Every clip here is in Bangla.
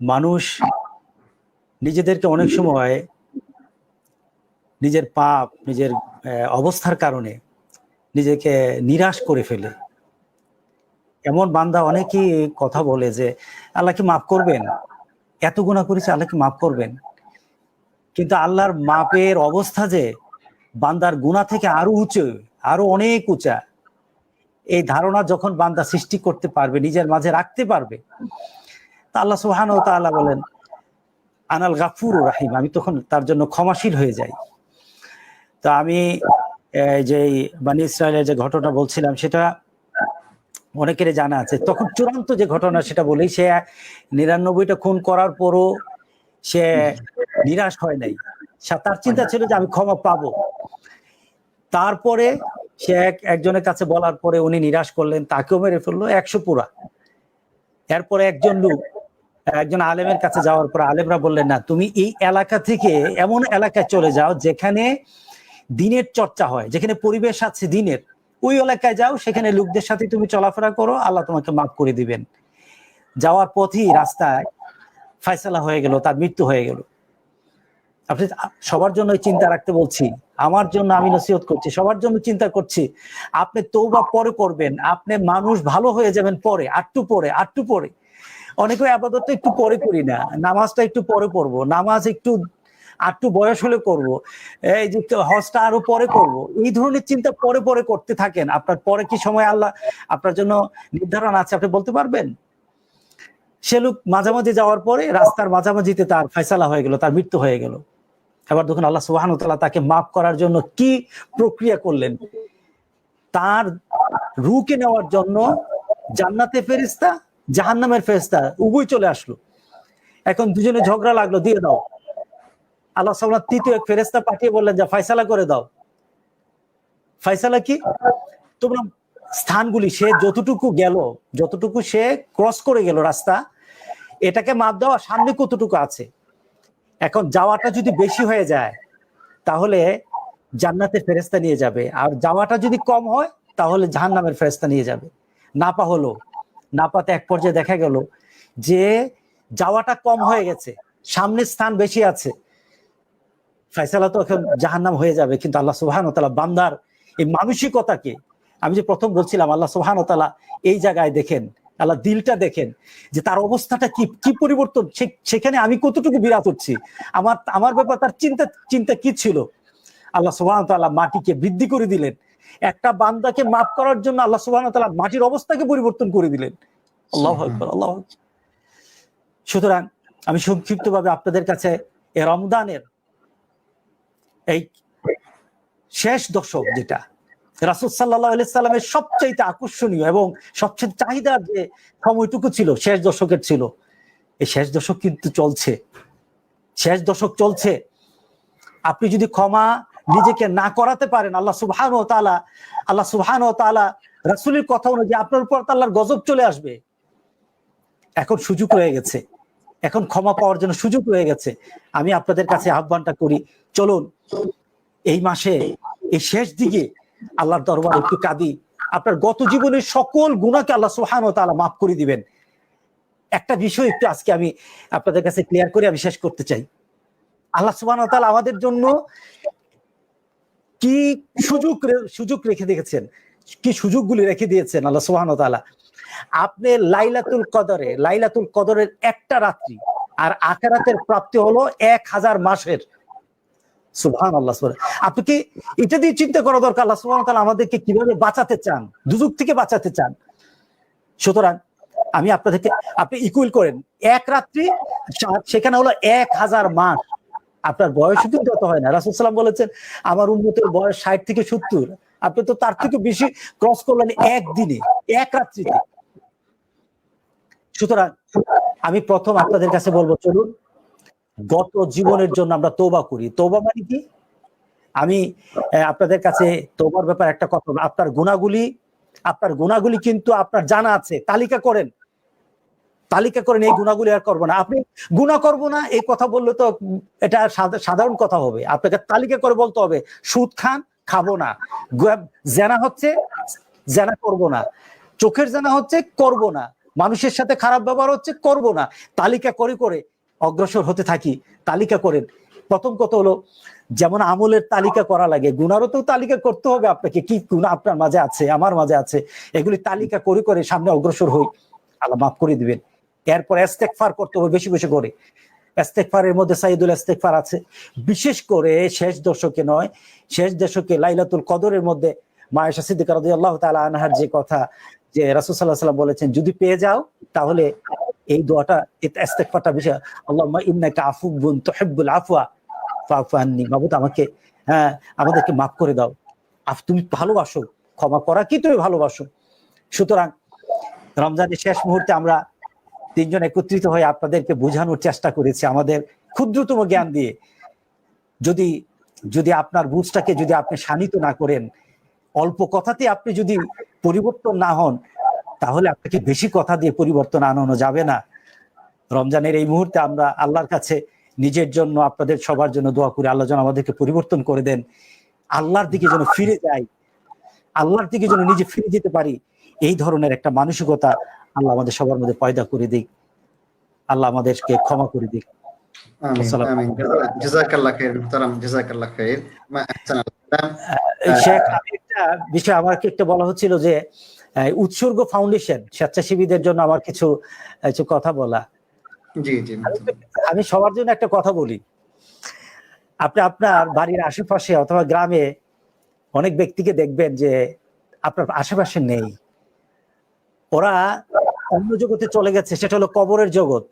মানুষ নিজেদেরকে অনেক সময় নিজের পাপ, নিজের অবস্থার কারণে নিজেকে নিরাশ করে ফেলে। এমন বান্দা অনেকেই কথা বলে যে, আল্লাহ কি মাফ করবেন? এত গুণা করেছে, আল্লাহ কি মাফ করবেন? কিন্তু আল্লাহর মাপের অবস্থা যে, বান্দার গুণা থেকে আরও উঁচু, আরও অনেক উঁচা। এই ধারণা যখন বান্দা সৃষ্টি করতে পারবে, নিজের মাঝে রাখতে পারবে আল্লাহ সুহান ও তাআলা বলেন, আনাল গাফুর রাহিম আমি তখন তার জন্য ক্ষমাশীল হয়ে যাই। তা আমি যে বানি ইসরায়েলের যে ঘটনা বলছিলাম, সেটা অনেকেরই জানা আছে। তখন চূড়ান্ত যে ঘটনা সেটা বলি, সে নিরানব্বইটা খুন করার পরও সে নিরাশ হয় নাই। তার চিন্তা ছিল যে আমি ক্ষমা পাবো। তারপরে সে এক, একজনের কাছে বলার পরে উনি নিরাশ করলেন, তাকেও মেরে ফেলল, একশো পুরা। এরপরে একজন লোক একজন আলেমের কাছে যাওয়ার পর আলেমরা বললেন, না, তুমি এই এলাকা থেকে এমন এলাকায় চলে যাও যেখানে দিনের চর্চা হয়, যেখানে পরিবেশ আছে দিনের। ওই এলাকায় যাও, সেখানে লোকদের সাথে তুমি চলাফেরা করো, আল্লাহ তোমাকে মাফ করে দিবেন। যাওয়ার পথই রাস্তায় ফয়সালা হয়ে গেল, তার মৃত্যু হয়ে গেল। আপনি সবার জন্য চিন্তা রাখতে বলছি, আমার জন্য আমি নসিহত করছি, সবার জন্য চিন্তা করছি, আপনি তৌবা পরে করবেন, আপনি মানুষ ভালো হয়ে যাবেন পরে, আটটু পরে আটটু পরে। অনেকে আপাতত একটু পরে করি না। নামাজটা একটু পরে পড়ব। নামাজ একটু আটটু বয়স হলে করব। এই যে হজটা আরও পরে করব। এই ধরনের চিন্তা পরে পরে করতে থাকেন। আপনার পরে কি সময় আল্লাহ, আপনার জন্য নির্ধারণ আছে আপনি বলতে পারবেন? সে লোক মাঝামাঝি যাওয়ার পরে রাস্তার মাঝামাঝিতে তার ফয়সালা হয়ে গেল, তার মৃত্যু হয়ে গেল। এবার দেখুন আল্লাহ সুবাহান তাআলা তাকে মাফ করার জন্য কি প্রক্রিয়া করলেন। তার রুকে নেওয়ার জন্য জান্নাতে ফেরিস্তা জাহান্নামের ফেরিস্তা উভয় চলে আসলো। এখন দুজনে ঝগড়া লাগল, দিয়ে দাও। আল্লাহ সাল্লাহ তৃতীয় এক ফেরেস্তা পাঠিয়ে বললেন, যে, ফয়সালা করে দাও। ফয়সালা কি? তোমরা স্থানগুলি, সে যতটুকু গেল, যতটুকু সে ক্রস করে গেল রাস্তা, এটাকে মাপ দেওয়া সামনে কতটুকু আছে? এখন যাওয়াটা যদি বেশি হয়ে যায়, তাহলে জান্নাতের ফেরেস্তা নিয়ে যাবে। আর যাওয়াটা যদি কম হয়, তাহলে জাহান্নামের ফেরেস্তা নিয়ে যাবে। নাপা হলো। নাপাতে এক পর্যায়ে দেখা গেল যে যাওয়াটা কম হয়ে গেছে। সামনে স্থান বেশি আছে। ফয়সালা তো এখন জাহান্নাম হয়ে যাবে, কিন্তু আল্লাহ সুবহান তালা বান্দার এই মানসিকতাকে আমি যে প্রথম বলছিলাম, আল্লাহ সুবহান তালা এই জায়গায় দেখেন, আল্লাহ দিলটা দেখেন যে তার অবস্থাটা কি কি পরিবর্তন সেখানে আমি কতটুকু বিরাট হচ্ছি আমার আমার ব্যাপার, তার চিন্তা চিন্তা কি ছিল? আল্লাহ তাআলা মাটিকে বৃদ্ধি করে দিলেন। একটা বান্দাকে মাফ করার জন্য আল্লাহ সুবহান তাআলা মাটির অবস্থাকে পরিবর্তন করে দিলেন। আল্লাহ আকবার আল্লাহ সুতরাং আমি সংক্ষিপ্তভাবে আপনাদের কাছে এ রমদানের এই শেষ দশক যেটা রাসুল সাল্লাহ সাল্লামের সবচাইতে আকর্ষণীয় এবং সবচেয়ে চাহিদার যে সময়টুকু ছিল শেষ দশকের ছিল এই শেষ দশক কিন্তু চলছে। শেষ দশক চলছে। আপনি যদি ক্ষমা নিজেকে না করাতে পারেন আল্লাহ সুবহান ও তালা আল্লাহ সুবহান ও তালা রাসুলের কথা অনুযায়ী আপনার উপর আল্লাহর গজব চলে আসবে। এখন সুযোগ রয়ে গেছে। এখন ক্ষমা পাওয়ার জন্য সুযোগ রয়ে গেছে। আমি আপনাদের কাছে আহ্বানটা করি, চলুন, এই মাসে, এই শেষ দিকে আল্লাহর দরবার একটু কাঁদি। আপনার গত জীবনের সকল গুণাকে আল্লাহ সুহান ও তালা মাফ করে দিবেন। একটা বিষয় একটু আজকে আমি আপনাদের কাছে ক্লিয়ার করে আমি শেষ করতে চাই। আল্লাহ সুবহান ও তাআলা আমাদের জন্য কি সুযোগ সুযোগ রেখে দিয়েছেন? কি সুযোগগুলি রেখে দিয়েছেন আল্লাহ সুবহান ও তাআলা? আপনি লাইলাতুল কদরে, লাইলাতুল কদরের একটা রাত্রি আর আখেরাতের প্রাপ্তি হলো এক হাজার মাসের। সুবহান আল্লাহ আপনি কি এটা দিয়ে চিন্তা করা দরকার? আল্লাহ সুবহান তাআলা আমাদেরকে কীভাবে বাঁচাতে চান? দুজক থেকে বাঁচাতে চান। সুতরাং আমি আপনাদেরকে, আপনি ইকুয়াল করেন। এক রাত্রি, সেখানে হলো এক হাজার মাস। আপনার বয়স কিন্তু তত হয় না। রাসুল সাল্লাম বলেছেন, আমার উন্নতের বয়স ষাট থেকে সত্তর। আপনি তো তার থেকে বেশি ক্রস করলেন একদিনে এক রাত্রিতে। সুতরাং আমি প্রথম আপনাদের কাছে বলব, চলুন। গত জীবনের জন্য আমরা তোবা করি। তোবা মানে কি? আমি আপনাদের কাছে তোবার ব্যাপার একটা কথা আপনার গুণাগুলি আপনার গুণাগুলি কিন্তু আপনার জানা আছে, তালিকা করেন। তালিকা করেন এই গুণাগুলি আর করব না। আপনি গুণা করব না এই কথা বললে তো এটা সাধারণ কথা হবে। আপনাকে তালিকা করে বলতে হবে সুদ খান খাব না। জেনা হচ্ছে জেনা করব না। চোখের জেনা হচ্ছে করব না। মানুষের সাথে খারাপ ব্যবহার হচ্ছে করব না। তালিকা করে করে অগ্রসর হতে থাকি তালিকা করেন। প্রথম কথা হলো যেমন আমলের তালিকা করা লাগে গুণারও তো তালিকা করতে হবে আপনাকে। কি গুণ আপনার মাঝে আছে আমার মাঝে আছে। এগুলি তালিকা করে করে সামনে অগ্রসর হই। আল্লাহ মাফ করে দিবেন। এরপর এস্তেকফার করতে হবে, বেশি বেশি করে। এস্তেকফারের মধ্যে সাইদুল এস্তেকফার আছে। বিশেষ করে শেষ দশকে নয়, শেষ দশকে লাইলাতুল কদরের মধ্যে মায়েশা সিদ্দিকা রাদিয়াল্লাহু তাআলা আনহার যে কথা, যে রাসূল সাল্লাল্লাহু আলাইহি ওয়াসাল্লাম বলেছেন, যদি পেয়ে যাও, তাহলে এই দোয়াটা ইস্তেগফারটা বেশি আল্লাহুম্মা ইন্নাকা আফুবুন তুহিব্বুল আফওয়া ফাফু আননি। মাবুদ, আমাকে হ্যাঁ আমাদেরকে মাফ করে দাও। আফ, তুমি ভালোবাসো, ক্ষমা করা কি তুমি ভালোবাসো? সুতরাং রমজানের শেষ মুহূর্তে আমরা তিনজন একত্রিত হয়ে আপনাদেরকে বোঝানোর চেষ্টা করেছি আমাদের ক্ষুদ্রতম জ্ঞান দিয়ে। যদি যদি আপনার বুঝটাকে যদি আপনি শানিত না করেন, অল্প কথাতে আপনি যদি পরিবর্তন না হন, তাহলে আপনাকে বেশি কথা দিয়ে পরিবর্তন আনানো যাবে না। রমজানের এই মুহূর্তে আমরা আল্লাহর কাছে নিজের জন্য, আপনাদের সবার জন্য দোয়া করি, আল্লাহ যেন আমাদেরকে পরিবর্তন করে দেন। আল্লাহর দিকে যেন ফিরে যাই, আল্লাহর দিকে যেন নিজে ফিরে যেতে পারি, এই ধরনের একটা মানসিকতা আল্লাহ আমাদের সবার মধ্যে পয়দা করে দিক। আল্লাহ আমাদেরকে ক্ষমা করে দিক। বিষয় আমাকে বলা হচ্ছিল যে উৎসর্গ ফাউন্ডেশন স্বেচ্ছাসেবীদের জন্য আমার কিছু কিছু কথা বলা। আমি সবার জন্য একটা কথা বলি। আপনি আপনার বাড়ির আশেপাশে অথবা গ্রামে অনেক ব্যক্তিকে দেখবেন যে আপনার আশেপাশে নেই। ওরা অন্য জগতে চলে গেছে সেটা হলো কবরের জগৎ।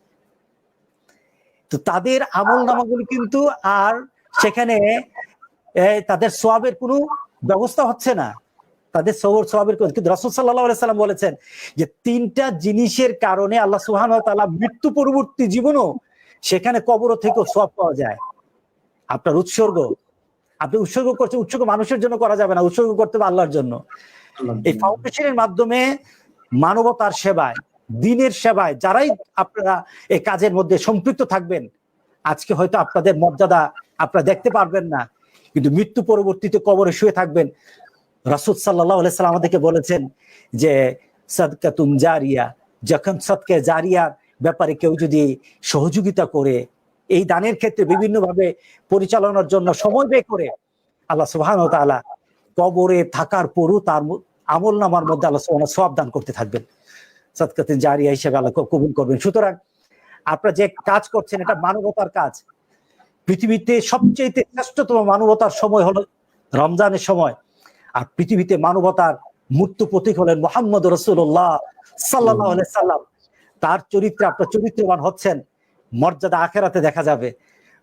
তো তাদের আমল নামাগুলি কিন্তু আর সেখানে তাদের সোয়াবের কোনো ব্যবস্থা হচ্ছে না। তাদের সবর সোয়াবের কোনো- কিন্তু রসুল সাল্লাহ সাল্লাম বলেছেন যে তিনটা জিনিসের কারণে আল্লাহ সুহান মৃত্যু পরবর্তী জীবনও সেখানে কবর থেকেও সব পাওয়া যায়। আপনার উৎসর্গ আপনি উৎসর্গ করছেন উৎসর্গ মানুষের জন্য করা যাবে না উৎসর্গ করতে হবে আল্লাহর জন্য। এই ফাউন্ডেশনের মাধ্যমে মানবতার সেবায়, দিনের সেবায় যারাই আপনারা এই কাজের মধ্যে সম্পৃক্ত থাকবেন, আজকে হয়তো আপনাদের মর্যাদা আপনারা দেখতে পারবেন না, কিন্তু মৃত্যু পরবর্তীতে কবরে শুয়ে থাকবেন। রাসুদ সাল্লাহ সাল্লাম আমাদেরকে বলেছেন যে, সদকা তুম জারিয়া যখন সদকে জারিয়ার ব্যাপারে কেউ যদি সহযোগিতা করে, এই দানের ক্ষেত্রে বিভিন্নভাবে পরিচালনার জন্য সময় ব্যয় করে, আল্লাহ তাআলা কবরে থাকার পরও তার আমল নামার মধ্যে আল্লাহ সব দান করতে থাকবেন। সৎকাতিন জারিয়া হিসেবে আল্লাহ কবুল করবেন। সুতরাং আপনারা যে কাজ করছেন, এটা মানবতার কাজ। পৃথিবীতে সবচেয়ে শ্রেষ্ঠতম মানবতার সময় হলো রমজানের সময়। আর পৃথিবীতে মানবতার মূর্ত প্রতীক হলেন মোহাম্মদ রসুল্লাহ সাল্লাহ সাল্লাম। তার চরিত্রে আপনার চরিত্রবান হচ্ছেন, মর্যাদা আখেরাতে দেখা যাবে।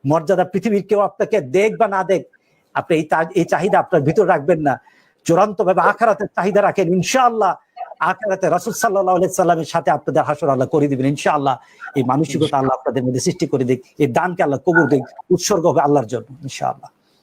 মর্যাদা পৃথিবীর কেউ আপনাকে দেখ বা না দেখ, আপনি এই চাহিদা আপনার ভিতর রাখবেন না। চূড়ান্ত ভাবে আখারাতের চাহিদা রাখেন, ইনশাআল্লাহ আখারাতে রাসুল সাল্লাহ সাল্লামের সাথে আপনাদের হাসর আল্লাহ করে দিবেন, ইনশাআল্লাহ এই মানসিকতা আল্লাহ আপনাদের মধ্যে সৃষ্টি করে দিক, এই দানকে আল্লাহ কবর দিক, উৎসর্গ হবে আল্লাহর জন্য, ইনশাআল্লাহ।